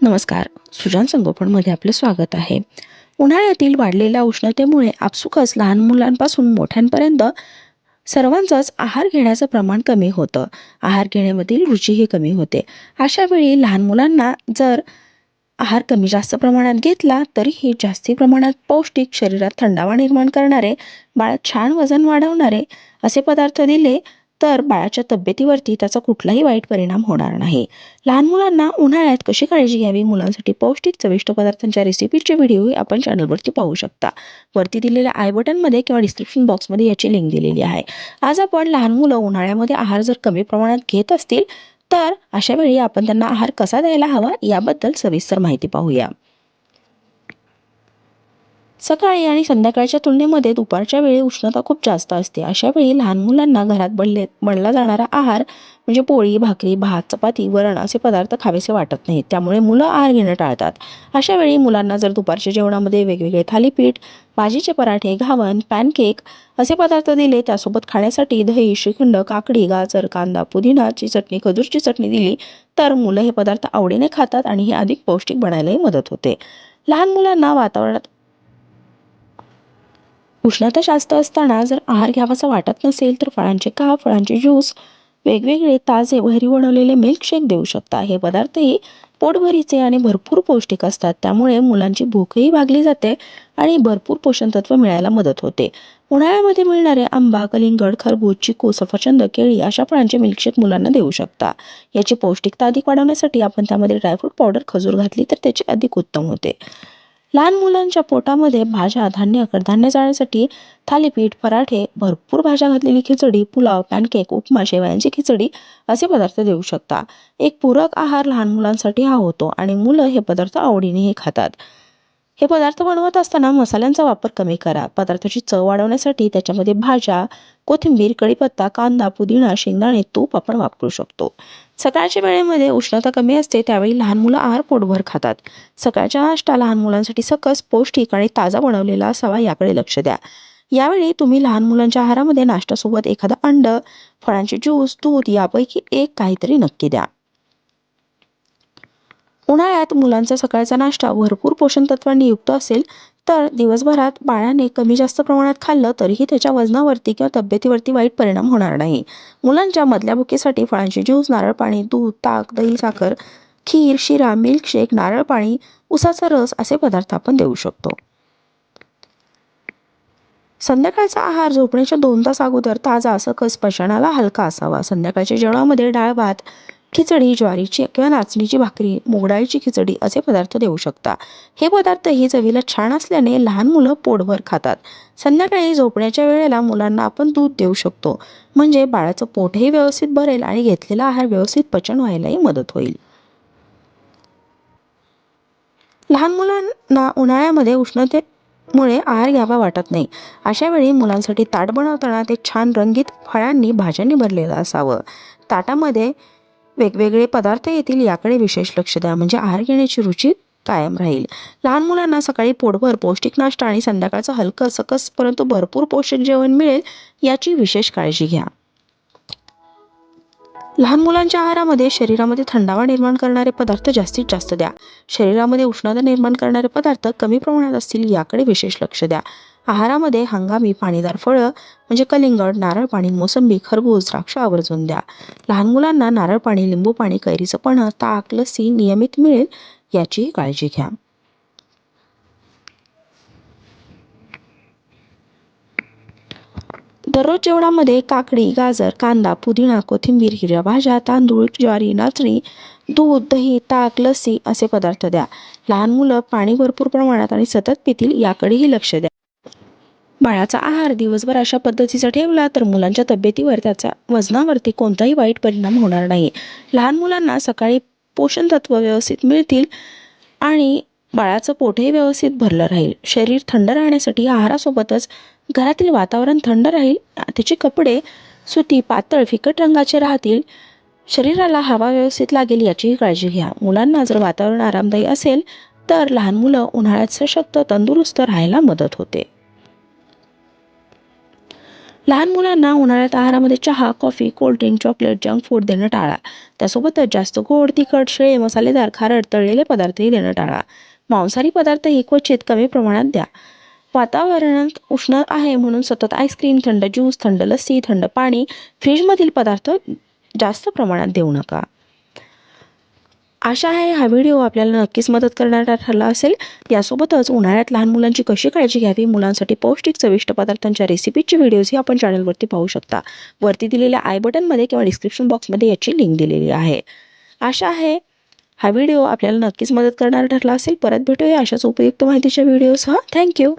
नमस्कार सुजान संगोपनमध्ये आपलं स्वागत आहे. उन्हाळ्यातील वाढलेल्या उष्णतेमुळे आपसुकच लहान मुलांपासून मोठ्यांपर्यंत सर्वांचंच आहार घेण्याचं प्रमाण कमी होतं. आहार घेण्यामधील रुचीही कमी होते. अशा वेळी लहान मुलांना जर आहार कमी जास्त प्रमाणात घेतला तरीही जास्ती प्रमाणात पौष्टिक शरीरात थंडावा निर्माण करणारे बाळात छान वजन वाढवणारे असे पदार्थ दिले तर बाळाच्या तब्येतीवरती त्याचा कुठलाही वाईट परिणाम होणार नाही. लहान मुलांना उन्हाळ्यात कशी काळजी घ्यावी? मुलांसाठी पौष्टिक चविष्ट पदार्थांच्या रेसिपीचे व्हिडिओ आपण चॅनलवरती पाहू शकता. वरती दिलेल्या आय बटनमध्ये किंवा डिस्क्रिप्शन बॉक्समध्ये याची लिंक दिलेली आहे. आज आपण लहान मुलं उन्हाळ्यामध्ये आहार जर कमी प्रमाणात घेत असतील तर अशावेळी आपण त्यांना आहार कसा द्यायला हवा याबद्दल सविस्तर माहिती पाहूया. सकाळी आणि संध्याकाळच्या तुलनेमध्ये दुपारच्या वेळी उष्णता खूप जास्त असते. अशा वेळी लहान मुलांना घरात बनले बनला जाणारा आहार म्हणजे पोळी भाकरी भात चपाती वरण असे पदार्थ खावेसे वाटत नाहीत. त्यामुळे मुलं आहार घेणं टाळतात. अशा वेळी मुलांना जर दुपारच्या जेवणामध्ये वेगवेगळे थालीपीठ भाजीचे पराठे घावन पॅनकेक असे पदार्थ दिले त्यासोबत खाण्यासाठी दही श्रीखंड काकडी गाजर कांदा पुदिनाची चटणी खजूरची चटणी दिली तर मुलं हे पदार्थ आवडीने खातात आणि हे अधिक पौष्टिक बनायलाही मदत होते. लहान मुलांना वातावरणात उष्णता जास्त असताना जर आहार घ्यावासा वाटत नसेल तर फळांचे का फळांचे ज्यूस वेगवेगळे ताजे घरी बनवलेले मिल्कशेक देऊ शकता. हे पदार्थही पोटभरीचे आणि भरपूर पौष्टिक असतात. त्यामुळे मुलांची भूकही भागली जाते आणि भरपूर पोषण तत्व मिळायला मदत होते. उन्हाळ्यामध्ये मिळणारे आंबा कलिंगड खरबूज चिकू सफरचंद केळी अशा फळांचे मिल्कशेक मुलांना देऊ शकता. याची पौष्टिकता अधिक वाढवण्यासाठी आपण त्यामध्ये ड्रायफ्रूट पावडर खजूर घातली तर त्याचे अधिक उत्तम होते. लहान मुलांच्या पोटामध्ये भाज्या धान्य कडधान्य जाण्यासाठी थालीपीठ पराठे भरपूर भाज्या घातलेली खिचडी पुलाव पॅनकेक उपमा शेवयांची खिचडी असे पदार्थ देऊ शकता. एक पूरक आहार लहान मुलांसाठी हा होतो आणि मुलं हे पदार्थ आवडीनेही खातात. हे पदार्थ बनवत असताना मसाल्यांचा वापर कमी करा. पदार्थाची चव वाढवण्यासाठी त्याच्यामध्ये भाज्या कोथिंबीर कढीपत्ता कांदा पुदिना शेंगदाणे तूप आपण वापरू शकतो. सकाळच्या वेळेमध्ये उष्णता कमी असते त्यावेळी लहान मुलं आहार पोटभर खातात. सकाळच्या नाश्ता लहान मुलांसाठी सकस पौष्टिक आणि ताजा बनवलेला असावा याकडे लक्ष द्या. यावेळी तुम्ही लहान मुलांच्या आहारामध्ये नाश्त्यासोबत एखादा अंड फळांचे ज्यूस दूध यापैकी एक काहीतरी नक्की द्या. उन्हाळ्यात मुलांचा सकाळचा नाश्ता भरपूर पोषण तत्वांनी युक्त असेल तर दिवसभरात बाळाने कमी जास्त प्रमाणात खाल्लं तरीही त्याच्या वजनावरती किंवा तब्येतीवरती वाईट परिणाम होणार नाही. मुलांच्या मधल्या भुकेसाठी फळांचे ज्यूस नारळ पाणी दूध ताक दही साखर खीर शिरा मिल्कशेक नारळ पाणी उसाचा रस असे पदार्थ आपण देऊ शकतो. संध्याकाळचा आहार झोपण्याच्या दोन तास अगोदर ताजा सकस पचनाला हलका असावा. संध्याकाळच्या जेवणामध्ये डाळ भात खिचडी ज्वारीची किंवा नाचणीची भाकरी मोगडाळीची खिचडी असे पदार्थ देऊ शकता. हे पदार्थ ही चवीला छान असल्याने लहान मुलं पोटभर खातात. संध्याकाळी झोपण्याच्या वेळेला मुलांना आपण दूध देऊ शकतो. म्हणजे बाळाचं पोटही व्यवस्थित भरेल आणि घेतलेला आहार व्यवस्थित पचन व्हायलाही मदत होईल. लहान मुलांना उन्हाळ्यामध्ये उष्णतेमुळे आहार घ्यावा वाटत नाही. अशा वेळी मुलांसाठी ताट बनवताना ते छान रंगीत फळांनी भाज्यांनी भरलेलं असावं. ताटामध्ये वेगवेगळे पदार्थ येतील याकडे विशेष लक्ष द्या. म्हणजे आहार घेण्याची रुची कायम राहील. लहान मुलांना सकाळी पोटभर पौष्टिक नाश्ता आणि संध्याकाळचं हलकं सकस परंतु भरपूर पोषक जेवण मिळेल याची विशेष काळजी घ्या. लहान मुलांच्या आहारामध्ये शरीरामध्ये थंडावा निर्माण करणारे पदार्थ जास्तीत जास्त द्या. शरीरामध्ये उष्णता निर्माण करणारे पदार्थ कमी प्रमाणात असतील याकडे विशेष लक्ष द्या. आहारामध्ये हंगामी पाणीदार फळं म्हणजे कलिंगड नारळ पाणी मोसंबी खरबूज द्राक्ष आवर्जून द्या. लहान मुलांना नारळ पाणी लिंबू पाणी कैरीचं पण ताक लस्सी नियमित मिळेल याचीही काळजी घ्या. दररोज जेवणामध्ये काकडी गाजर कांदा पुदिना कोथिंबीर हिरव्या भाज्या तांदूळ ज्वारी नाचणी दूध दही ताक लस्सी असे पदार्थ द्या. लहान मुलं पाणी भरपूर प्रमाणात आणि सतत पितील याकडेही लक्ष द्या. बाळाचा आहार दिवसभर अशा पद्धतीचा ठेवला तर मुलांच्या तब्येतीवर त्याचा वजनावरती कोणताही वाईट परिणाम होणार नाही. लहान मुलांना सकाळी पोषण तत्व व्यवस्थित मिळतील आणि बाळाचं पोटही व्यवस्थित भरलं राहील. शरीर थंड राहण्यासाठी आहारासोबतच घरातील वातावरण थंड राहील. त्याचे कपडे सुती पातळ फिकट रंगाचे राहतील. शरीराला हवा व्यवस्थित लागेल याचीही काळजी घ्या. मुलांना जर वातावरण आरामदायी असेल तर लहान मुलं उन्हाळ्यात सशक्त तंदुरुस्त राहायला मदत होते. लहान मुलांना उन्हाळ्यात आहारामध्ये चहा coffee cold drink chocolate junk food देणं टाळा. त्यासोबतच जास्त गोड तिखट शिळे मसालेदार खारट तळलेले पदार्थही देणं टाळा. मांसाहारी पदार्थही क्वचित कमी प्रमाणात द्या. वातावरणात उष्ण आहे म्हणून सतत आईस्क्रीम थंड ज्यूस थंड लस्सी थंड पाणी फ्रीजमधील पदार्थ जास्त प्रमाणात देऊ नका. आशा आहे हा व्हिडिओ आपल्याला नक्कीच मदत करणारा ठरला असेल. यासोबतच उन्हाळ्यात लहान मुलांची कशी काळजी घ्यावी? मुलांसाठी पौष्टिक चविष्ट पदार्थांच्या रेसिपीचे व्हिडिओजही आपण चॅनलवरती पाहू शकता. वरती दिलेल्या आय बटनमध्ये किंवा डिस्क्रिप्शन बॉक्समध्ये याची लिंक दिलेली आहे. आशा आहे हा व्हिडिओ आपल्याला नक्कीच मदत करणारा ठरला असेल परत भेटूया अशाच उपयुक्त माहितीच्या व्हिडिओसह. थँक्यू